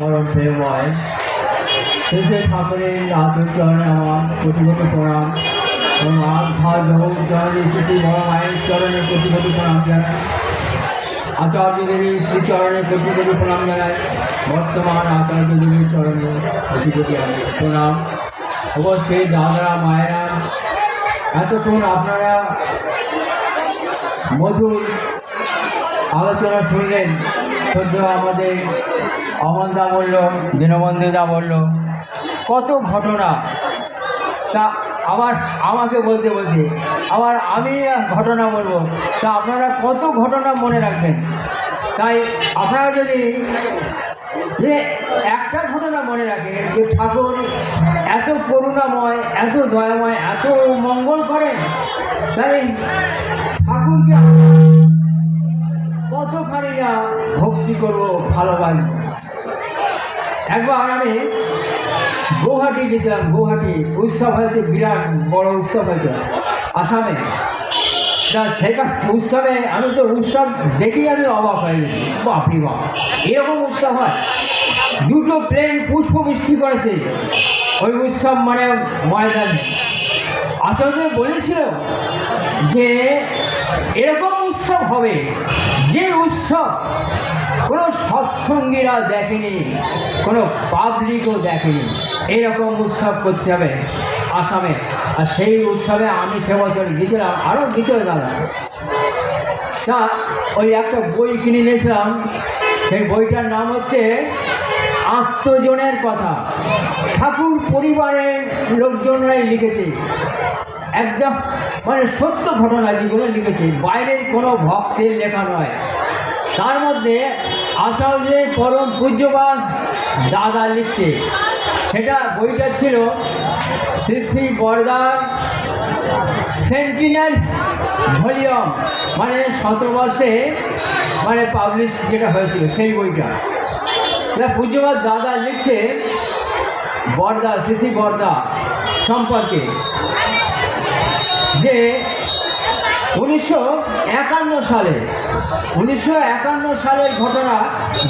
পরম প্রেমময় শেষে ঠাকুরের নাথের চরণে আমার কোটিগত প্রণাম এবং ভার ভগবত জননী শ্রী বড় মায়ের চরণে কোটিগত প্রণাম জানাই আচার্যদেবী শ্রীচরণে কোটিগত প্রণাম জানাই বর্তমান আচার্যদেবীর চরণে আমি প্রণাম অবশ্যই দাদারা মায়েরা এতক্ষণ আপনারা মধুর আলোচনা শুনলেন, সদ্য আমাদের অমলদা বলল দীনবন্ধুদা বলল, কত ঘটনা। তা আবার আমাকে বলতে বলছে, আবার আমি ঘটনা বলব। তা আপনারা কত ঘটনা মনে রাখবেন? তাই আপনারা যদি যে একটা ঘটনা মনে রাখেন, যে ঠাকুর এত করুণাময়, এত দয়াময়, এত মঙ্গল করেন তাই ঠাকুরকে না ভক্তি করব, ভালোবাসবো। একবার আমি গৌহাটি গেছিলাম গৌহাটি উৎসব হয়েছে, বিরাট বড় উৎসব হয়েছে। আসামে। তা সেখান উৎসবে আমি তো উৎসব দেখেই আমি অবাক হয়ে গেছি। বাপরি বাপ, এরকম উৎসব হয়। দুটো প্লেন পুষ্প বৃষ্টি করেছে। ওই উৎসব মানে ময়দানে। আচার্য বলেছিল যে এরকম উৎসব হবে। যে উৎসব কোনো সৎসঙ্গীরা দেখেনি, কোনো পাবলিকও দেখেনি, এরকম উৎসব করতে হবে আসামে। আর সেই উৎসবে আমি সে বছর গেছিলাম আরও গেছিল দাদা। তা ওই একটা বই কিনে নিয়েছিলাম সেই বইটার নাম হচ্ছে আত্মজনের কথা। ঠাকুর পরিবারের লোকজনরাই লিখেছে। একদম মানে সত্য ঘটনা যেগুলো লিখেছে। বাইরের কোনো ভক্তের লেখা নয়। তার মধ্যে আচার্যের পরম পূজ্যবাদ দাদা লিখছে। সেটা বইটা ছিল শ্রী শ্রী বরদার সেন্টিনাল ভলিউম। মানে শতবর্ষে মানে পাবলিশ যেটা হয়েছিল সেই বইটা। পূজ্যবাদ দাদা লিখছে বরদা, শ্রী শ্রী বরদা সম্পর্কে। যে উনিশশো একান্ন সালে, উনিশশো একান্ন সালের ঘটনা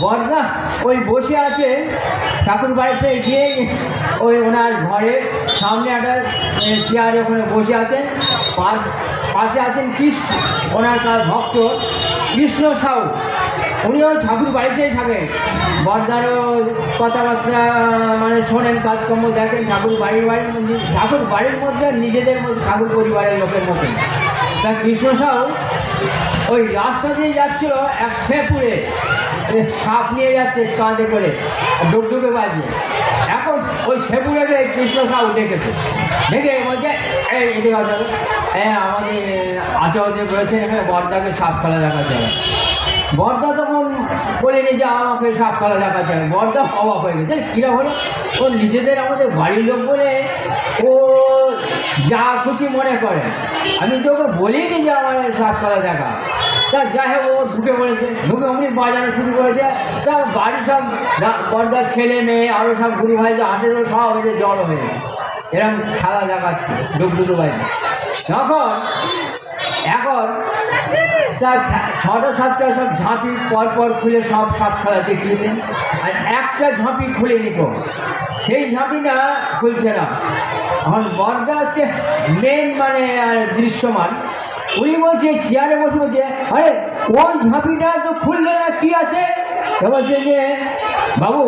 বর্দা ওই বসে আছে ঠাকুর বাড়িতে গিয়ে ওই ওনার ঘরে, সামনে একটা চেয়ারে ওখানে বসে আছেন পাশে আছেন কৃষ্ণ, ওনার তার ভক্ত কৃষ্ণ সাউ। উনিও ঠাকুর বাড়িতেই থাকেন বর্দারও কথাবার্তা মানে শোনেন, কাজকর্ম দেখেন, ঠাকুর বাড়ির বাড়ির মধ্যে, ঠাকুর বাড়ির মধ্যে নিজেদের মধ্যে, ঠাকুর পরিবারের লোকের মতন তা কৃষ্ণ সাউ ওই রাস্তা দিয়ে যাচ্ছিল এক শেপুরে সাপ নিয়ে যাচ্ছে কাঁধে করে ডুবডুবে বাজিয়ে এখন ওই শেপুরেকে কৃষ্ণ সাউ দেখেছে, দেখে বলছে, এই। হ্যাঁ আমাদের আচার্য বলেছে এখানে বর্দাকে সাপ খেলা দেখা যাবে বর্দা তখন বলেনি যে, আমাকে সাপ খেলা দেখা যায় বর্দা অবাক হয়ে গেছে কীরা হলো? ও নিজেদের আমাদের বাড়ির লোক বলে, ও যা খুশি মনে করে। আমি তো ওকে বলিনি যে আমার সাত কথা দেখা। তা যাই হোক, ও ঢুকে পড়েছে। ঢুকে অমনি বাজানো শুরু করেছে। তা বাড়ি সব পর্দার ছেলে মেয়ে আরও সব গুরু ভাই যে আসে সব এটা জল হয়ে এরকম খেলা দেখাচ্ছে ডুবডুবু বাইরে তখন তার ছটা সাতটা সব ঝাঁপি পর পর খুলে সব সাপ খেলা দেখিয়েছেন আর একটা ঝাঁপি খুলে নিত সেই ঝাঁপিটা খুলছে না। এখন বর্দা হচ্ছে মেন মানে আর দৃশ্যমান। উনি বলছে চেয়ারে বসে বলছে, আরে, ওই ঝাঁপিটা তো খুললে না কি আছে? বলছে যে, বাবু,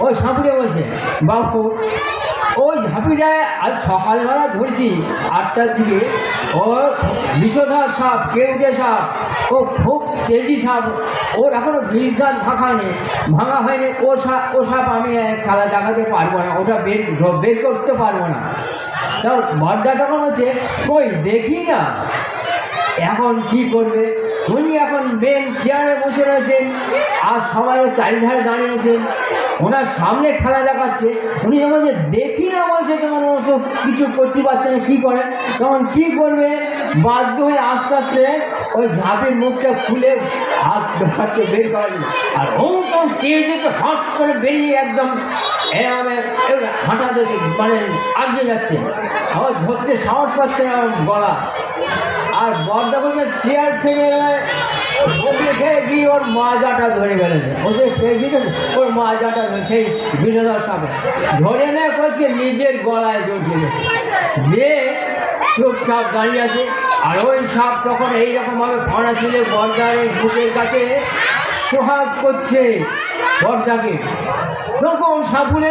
ওই সাঁপুড়ে বলছে, বাবু ওই ঝাঁপিটায় আজ সকালবেলা ধরছি আটটার দিকে। ও বিষধর সাপ কেউটে সাপ, ও খুব তেজি সাপ। ওর এখনও বিষ দাঁত ভাঙা নেই ভাঙা হয়নি। ও সাপ ও সাপ আমি খেলা দেখাতে পারব না, ওটা বের বের করতে পারব না। তাও বর্দা তখন হচ্ছে, কই, দেখি না। এখন কি করবে? উনি এখন মেন চেয়ারে বসে রয়েছেন আর সবাই চারিধারে দাঁড়িয়ে রয়েছেন ওনার সামনে খেলা দেখাচ্ছে। উনি যখন যে দেখি না বলছে তখন ও তো কিছু করতে পারছে না, কী করে? তখন কি করবে? বাধ্য হয়ে আস্তে আস্তে ওই ঝাঁপের মুখটা খুলে হাত ঢোকাচ্ছে বের করা যায়। আর তখন তেজে তো হাঁস করে বেরিয়ে একদম এরকম হাঁটা দিয়েছে মানে আগিয়ে যাচ্ছে। আবার ধরতে সাহস পাচ্ছে না গলা। আর বর্ধমানের চেয়ার থেকে ওকে খেয়ে গিয়ে ওর মাজাটা ধরে ফেলেছে। ওকে খেয়ে গিয়ে ওর মাজাটা সেই বিষধর সাপে ধরে নেয় কোচকে নিজের গলায় জড়িয়ে দিয়ে চুপচাপ দাঁড়িয়ে আছে। আর ওই সাপ তখন এইরকমভাবে ফাঁড়া তুলে বর্দারের বুকের কাছে সোহাগ করছে বর্দাকে, তখন সাপুরে